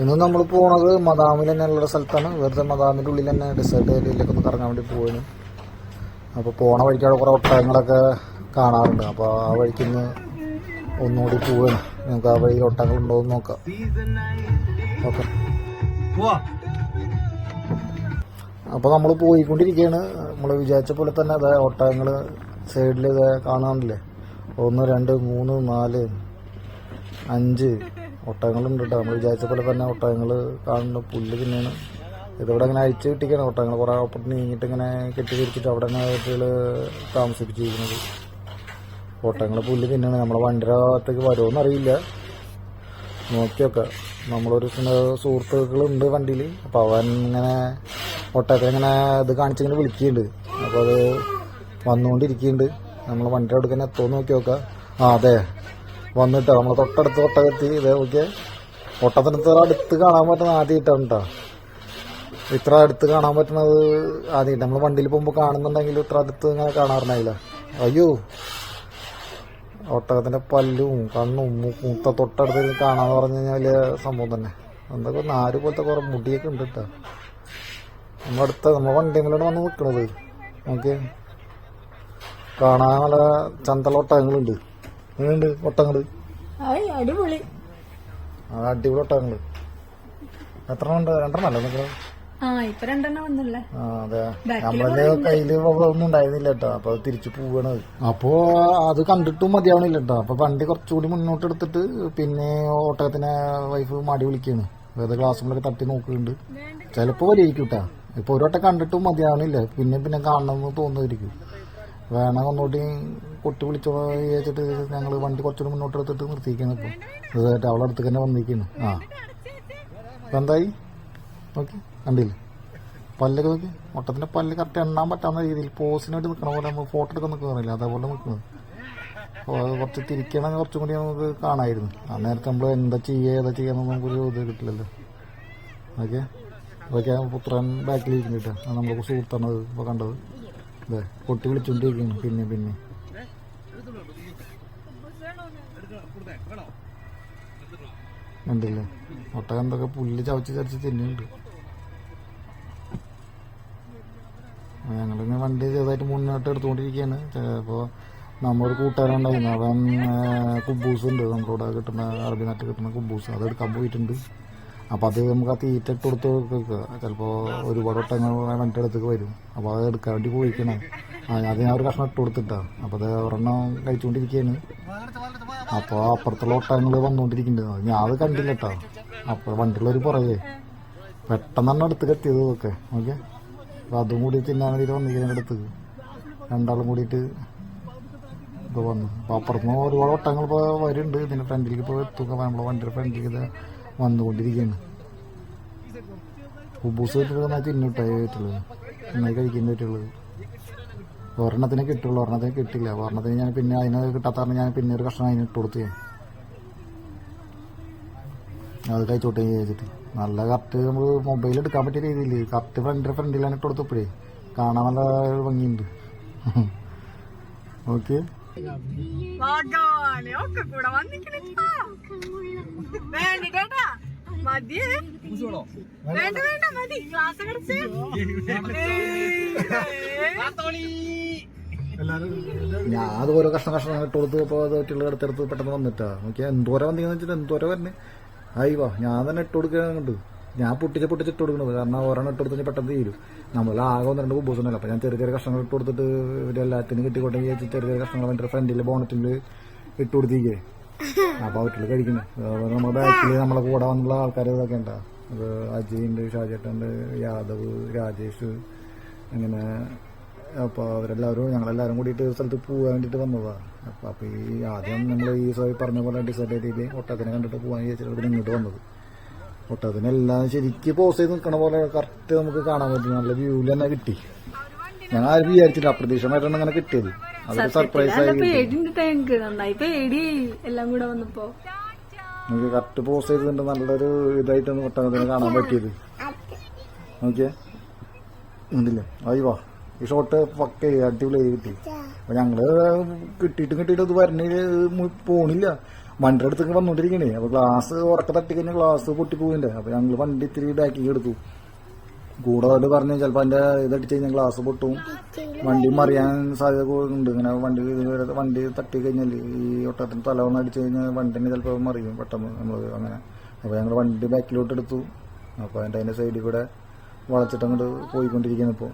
ഇന്ന് നമ്മൾ പോണത് മദാമിൽ തന്നെ ഉള്ള സ്ഥലത്താണ്. വെറുതെ മദാമിന്റെ ഉള്ളിൽ തന്നെ ഡെസേർട്ട് ഏരിയയിലേക്ക് ഒന്ന് കറങ്ങാൻ വേണ്ടി പോവാണ്. അപ്പോൾ പോണ വഴിക്ക് അവിടെ കുറേ ഒട്ടകങ്ങളൊക്കെ കാണാറുണ്ട്. അപ്പോൾ ആ വഴിക്ക് ഇന്ന് ഒന്നുകൂടി പോവാണ്. നമുക്ക് ആ വഴി ഒട്ടകങ്ങളുണ്ടോ എന്ന് നോക്കാം. ഓക്കെ. അപ്പോൾ നമ്മൾ പോയിക്കൊണ്ടിരിക്കുകയാണ് നമ്മൾ വിചാരിച്ച പോലെ തന്നെ അതെ ഒട്ടകങ്ങൾ സൈഡിൽ ഇതേ കാണാനില്ലേ? ഒന്ന് രണ്ട് മൂന്ന് നാല് അഞ്ച് ഒട്ടകങ്ങളുണ്ട് കേട്ടോ നമ്മൾ വിചാരിച്ച പോലെ തന്നെ ഒട്ടകങ്ങൾ കാണുന്നു. പുല്ല് തിന്നാണ്. ഇതിവിടെ ഇങ്ങനെ അഴിച്ച് കിട്ടിക്കാണ്. ഒട്ടകങ്ങൾ കുറേ ഒപ്പത്ത് നീങ്ങിയിട്ട് ഇങ്ങനെ കെട്ടി തിരിച്ചിട്ട് അവിടെ തന്നെ വീട്ടുകൾ താമസിപ്പിച്ചിരിക്കുന്നത്. ഒട്ടകങ്ങൾ പുല്ല് തിന്നാണ്. നമ്മളെ വണ്ടിയുടെ ഭാഗത്തേക്ക് അറിയില്ല. നോക്കിയൊക്കെ. നമ്മളൊരു സുഹൃ- സുഹൃത്തുക്കളുണ്ട് വണ്ടിയിൽ. അപ്പോൾ അവൻ ഇങ്ങനെ ഒട്ടകത്തെ ഇങ്ങനെ ഇത് കാണിച്ചിങ്ങനെ വിളിക്കുന്നുണ്ട്. അപ്പോൾ അത് വന്നുകൊണ്ടിരിക്കുന്നുണ്ട്. നമ്മൾ വണ്ടിയുടെ അടുക്കന്നെ എത്തുമോ നോക്കി നോക്കാം ആ അതെ. വന്നിട്ടോ നമ്മൾ തൊട്ടടുത്ത് ഒട്ടകത്തി ഇതേ നോക്കിയേ. ഒട്ടത്തിന് ഇത്ര അടുത്ത് കാണാൻ പറ്റുന്ന ആദ്യമായിട്ടാണ് ഇത്ര അടുത്ത് കാണാൻ പറ്റുന്നത് ആദ്യമായിട്ട് നമ്മൾ വണ്ടിയിൽ പോകുമ്പോൾ കാണുന്നുണ്ടെങ്കിൽ ഇത്ര അടുത്ത് ഇങ്ങനെ കാണാറുണ്ടായില്ല അയ്യോ. ഒട്ടകത്തിന്റെ പല്ലും കണ്ണും മൂത്ത തൊട്ടടുത്ത് കാണാന്ന് പറഞ്ഞു കഴിഞ്ഞാൽ വലിയ സംഭവം തന്നെ. എന്തൊക്കെ നാല് പോലത്തെ കുറെ മുടിയൊക്കെ ഉണ്ട് കേട്ടോ നമ്മളടുത്ത നമ്മളെ വണ്ടികളോട് വന്ന് നിൽക്കണത് നമുക്ക് കാണാൻ നല്ല ചന്തല ഒട്ടകങ്ങളുണ്ട് എങ്ങനെയുണ്ട് ഒട്ടങ്ങൾ അടിപൊളി. അടിപൊളി ഒട്ടങ്ങൾ എത്ര ഉണ്ട്? രണ്ടെണ്ണം അല്ലേ നിൽക്കുന്നത് ആ ഇപ്പൊ രണ്ടെണ്ണം വന്നല്ലേ. ആ അതെ. നമ്മളെ കയ്യിൽ ഒന്നും ഉണ്ടായിരുന്നില്ല കേട്ടോ. അപ്പൊ അത് തിരിച്ചു പോവാണ് അപ്പോ അത് കണ്ടിട്ടും മതിയാവണില്ല കേട്ടോ. അപ്പൊ വണ്ടി കുറച്ചുകൂടി മുന്നോട്ട് എടുത്തിട്ട് പിന്നെ ഓട്ടത്തിനെ വൈഫ് മാടി വിളിക്കാണ്. വേറെ ക്ലാസ്സുകളൊക്കെ തട്ടി നോക്കുന്നുണ്ട്. ചിലപ്പോ വലിയ കേട്ടാ. ഇപ്പൊ ഒരു വട്ടം കണ്ടിട്ടും മതിയാവണില്ല. പിന്നെ പിന്നെ കാണണമെന്ന് തോന്നുമായിരിക്കും വേണം ഒന്നുകൂടി കൊട്ടി വിളിച്ചോ വിചാരിച്ചിട്ട് ഞങ്ങൾ വണ്ടി കുറച്ചുകൂടി മുന്നോട്ട് എടുത്തിട്ട് നിർത്തിയിരിക്കുന്നു ഇപ്പൊ. ഇതായിട്ട് അവളെ അടുത്ത് തന്നെ വന്നിരിക്കുന്നു ആ. എന്തായി? നോക്കി കണ്ടില്ലേ? പല്ലൊക്കെ നോക്കി. മുട്ടത്തിന്റെ പല്ല് കറക്റ്റ് എണ്ണാൻ പറ്റാവുന്ന രീതിയിൽ പോസിന് വേണ്ടി നിൽക്കണ പോലെ നമ്മൾ ഫോട്ടോ എടുക്കാൻ നിൽക്കുന്നില്ല അതേപോലെ നിൽക്കുന്നത്. കുറച്ച് തിരിക്കണമെങ്കിൽ കുറച്ചും കൂടി നമുക്ക് കാണായിരുന്നു. ആ നേരത്തെ നമ്മൾ എന്താ ചെയ്യുക ഏതാ ചെയ്യാന്ന് നമുക്കൊരു ഇത് കിട്ടില്ലല്ലോ. ഓക്കെ? അതൊക്കെ പുത്രൻ ബാക്കിൽ കേട്ടോ. നമ്മൾ സുഹൃത്താണ് ഇപ്പോൾ കണ്ടത്. അതെ വിളിച്ചോണ്ടിരിക്കുന്നു. പിന്നെ പിന്നെ. ഉണ്ടല്ലേ? ഒട്ടകം എന്തൊക്കെ പുല്ല് ചവച്ച് ചരിച്ച് തിന്നുന്നുണ്ട്. ഞങ്ങളിങ്ങനെ വണ്ടി ചെറുതായിട്ട് മുന്നോട്ട് എടുത്തുകൊണ്ടിരിക്കുകയാണ്. അപ്പോൾ നമ്മളൊരു കൂട്ടുകാരുണ്ടായിരുന്നു അവൻ കുബൂസ് ഉണ്ട്. നമ്മുടെ കിട്ടുന്ന അറബി നാട്ടിൽ കിട്ടുന്ന കുബൂസ്. അതെടുക്കാൻ പോയിട്ടുണ്ട്. അപ്പോൾ അത് നമുക്ക് ആ തീറ്റ ഇട്ട് കൊടുത്ത് വെക്കുക. ചിലപ്പോൾ ഒരുപാട് ഒട്ടങ്ങൾ വണ്ടി അടുത്തേക്ക് വരും. അപ്പോൾ അത് എടുക്കാൻ വേണ്ടി പോയിക്കണം. അത് ഞാൻ ഒരു കഷ്ണം ഇട്ട് കൊടുത്തിട്ടാണ് അപ്പോൾ അത് ഒരെണ്ണം കഴിച്ചുകൊണ്ടിരിക്കുകയാണ് അപ്പോൾ അപ്പുറത്തുള്ള വട്ടങ്ങൾ വന്നുകൊണ്ടിരിക്കുന്നുണ്ട് ഞാൻ അത് കണ്ടില്ല കേട്ടോ അപ്പോൾ വണ്ടിയുള്ളൊരു പുറകെ പെട്ടെന്നാണ് അടുത്തേക്ക് എത്തിയത് ഒക്കെ ഓക്കെ? അപ്പോൾ അതും കൂടി തിന്നാൻ വേണ്ടിയിട്ട് വന്നിരിക്കുന്ന അടുത്തേക്ക് രണ്ടാളും കൂടിയിട്ട് ഇപ്പോൾ വന്നു. അപ്പോൾ അപ്പുറത്തുനിന്ന് ഒരുപാട് ഒട്ടങ്ങൾ ഇപ്പോൾ വരുന്നുണ്ട്. ഇതിന്റെ ഫ്രണ്ടിലേക്ക് ഇപ്പോൾ എത്തുക നമ്മളെ വണ്ടിയുടെ ഫ്രണ്ടിലേക്ക് വന്നുകൊണ്ടിരിക്കുകയാണ്. ഉബൂസ് കിട്ടുന്ന നന്നായി തിന്നിട്ടായി പറ്റുള്ളത് നന്നായി കഴിക്കാൻ പറ്റുള്ളത് ഒരെണ്ണത്തിനെ കിട്ടുള്ളൂ ഒരെണ്ണത്തിന് കിട്ടില്ല. ഒരെണ്ണത്തിന് ഞാൻ പിന്നെ അതിന് കിട്ടാത്ത ഞാൻ പിന്നെ ഒരു കഷ്ണം അതിന് ഇട്ട് കൊടുത്തു. അത് കഴിച്ചോട്ടെ ചോദിച്ചിട്ട് നല്ല കറക്റ്റ് നമുക്ക് മൊബൈൽ എടുക്കാൻ പറ്റിയ രീതിയിൽ കറക്റ്റ് ഫ്രണ്ട് ഫ്രണ്ടിലാണ് ഇട്ട് കൊടുത്തപ്പോഴേ കാണാൻ നല്ല ഭംഗിയുണ്ട്. ഓക്കെ വേണ്ടിട്ടാ മതിയേ വേണ്ട വേണ്ട മതി. ക്ലാസ് കിടച്ച്. ഞാൻ അത് ഓരോ കഷ്ണം കഷ്ണം ഇട്ട് കൊടുത്ത് ഇപ്പോൾ അത് അടുത്തടുത്ത് പെട്ടെന്ന് വന്നിട്ടാ. നോക്കിയാൽ എന്തോരം വന്നിന്ന് വെച്ചിട്ട് എന്തോരം വരണേ. ആയി വാ ഞാൻ തന്നെ ഇട്ട് കൊടുക്കുന്നുണ്ട് ഞാൻ പൊട്ടിച്ച് പൊട്ടിച്ച് ഇട്ട് കൊടുക്കുന്നത്. കാരണം ഒരെണ്ണം ഇട്ട് കൊടുത്തു പെട്ടെന്ന് തീരും. നമ്മൾ ആകെ ഒന്ന് രണ്ട് ബുബൂസുണ്ടല്ലോ അപ്പം ഞാൻ ചെറിയ ചെറിയ കഷ്ണങ്ങൾ ഇട്ട് കൊടുത്തിട്ട് ഒരു എല്ലാത്തിനും കിട്ടിക്കോട്ടെ ചെറിയ ചെറിയ കഷ്ണങ്ങൾ എന്റെ ഫ്രണ്ടിൽ ബോണറ്റിൽ ഇട്ട് കൊടുത്തിരിക്കേ. അപ്പോൾ വീട്ടിൽ കഴിക്കുന്നത് നമ്മുടെ ബാക്കിൽ നമ്മളെ കൂടെ വന്നുള്ള ആൾക്കാർ ഇതൊക്കെ ഉണ്ടാ? അത് അജയ് ഉണ്ട് ഷാജേട്ടുണ്ട് യാദവ് രാജേഷ് അങ്ങനെ അപ്പോൾ അവരെല്ലാവരും ഞങ്ങളെല്ലാവരും കൂടിയിട്ട് ഒരു സ്ഥലത്ത് പോവാൻ വേണ്ടിട്ട് വന്നതാണ് അപ്പോൾ അപ്പോൾ ഈ ആദ്യം നമ്മൾ ഈ സോയി പറഞ്ഞ പോലെ ഡിസൈഡ് ഒട്ടത്തിനെ കണ്ടിട്ട് പോകാൻ വിചാരിച്ചിട്ട് പിന്നെ ഇങ്ങോട്ട് വന്നത്. ഒട്ടത്തിനെല്ലാം ശരിക്കും പോസ് ചെയ്ത് നിൽക്കണ പോലെ കറക്റ്റ് നമുക്ക് കാണാൻ പറ്റും. നല്ല വ്യൂവിൽ തന്നെ കിട്ടി. ഞാൻ ആരും വിചാരിച്ചില്ല. അപ്രതീക്ഷിതമായിട്ടാണ് അങ്ങനെ കിട്ടിയത്. അതൊരു സർപ്രൈസ് ആയി നന്നായി. പേടി എല്ലാം കൂടെ വന്നപ്പോ. നമുക്ക് കറക്റ്റ് പോസ് ചെയ്തിട്ടുണ്ട്. നല്ലൊരു ഇതായിട്ടാണ് ഒട്ടകത്തിനെ കാണാൻ പറ്റിയത്. ഓക്കെ ഉണ്ടല്ലേ വാ. ഈ ഷോട്ട് പക്കെ അടിപൊളി കിട്ടി. അപ്പൊ ഞങ്ങൾ കിട്ടിയിട്ടും കിട്ടിയിട്ടും അത് വരണില്ല പോണില്ല. വണ്ടി അടുത്തേക്ക് വന്നോണ്ടിരിക്കണേ. അപ്പൊ ഗ്ലാസ് ഉറക്ക തട്ടി കഴിഞ്ഞാൽ ഗ്ലാസ് പൊട്ടിപ്പോയിന്റെ അപ്പൊ ഞങ്ങൾ വണ്ടി ഇത്തിരി ബാക്കിങ് എടുത്തു. അവർ പറഞ്ഞു ചിലപ്പോ അതിന്റെ ഇതടിച്ച് കഴിഞ്ഞാൽ ഗ്ലാസ് പൊട്ടും. വണ്ടി മറിയാൻ സാധ്യത കൂടുന്നുണ്ട് ഇങ്ങനെ വണ്ടി വണ്ടി തട്ടി കഴിഞ്ഞാൽ ഈ ഒട്ടത്തിന് തല ഒന്ന് അടിച്ചു കഴിഞ്ഞാൽ വണ്ടിനെ ചിലപ്പോൾ മറിയും പെട്ടെന്ന് നമ്മൾ അങ്ങനെ. അപ്പൊ ഞങ്ങൾ വണ്ടി ബാക്കിലോട്ട് എടുത്തു. അപ്പൊ അതിന്റെ അതിന്റെ സൈഡിൽ കൂടെ വളച്ചിട്ട് അങ്ങോട്ട് പോയിക്കൊണ്ടിരിക്കുന്നു ഇപ്പോൾ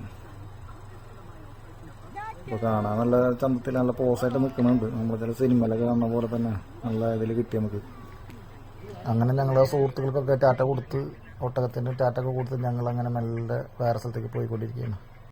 അപ്പോൾ കാണാൻ നല്ല ചന്തത്തിൽ നല്ല പോസായിട്ട് നിൽക്കുന്നുണ്ട് നമ്മൾ ചില സിനിമയിലൊക്കെ കാണുന്ന പോലെ തന്നെ നല്ല ഇതിൽ കിട്ടി നമുക്ക്. അങ്ങനെ ഞങ്ങളുടെ സുഹൃത്തുക്കൾക്കൊക്കെ ടാറ്റ കൊടുത്ത് ഒട്ടകത്തിന്റെ ടാറ്റ ഒക്കെ കൊടുത്ത് ഞങ്ങൾ അങ്ങനെ മെല്ലെ വേറെ സ്ഥലത്തേക്ക് പോയിക്കൊണ്ടിരിക്കുകയാണ്.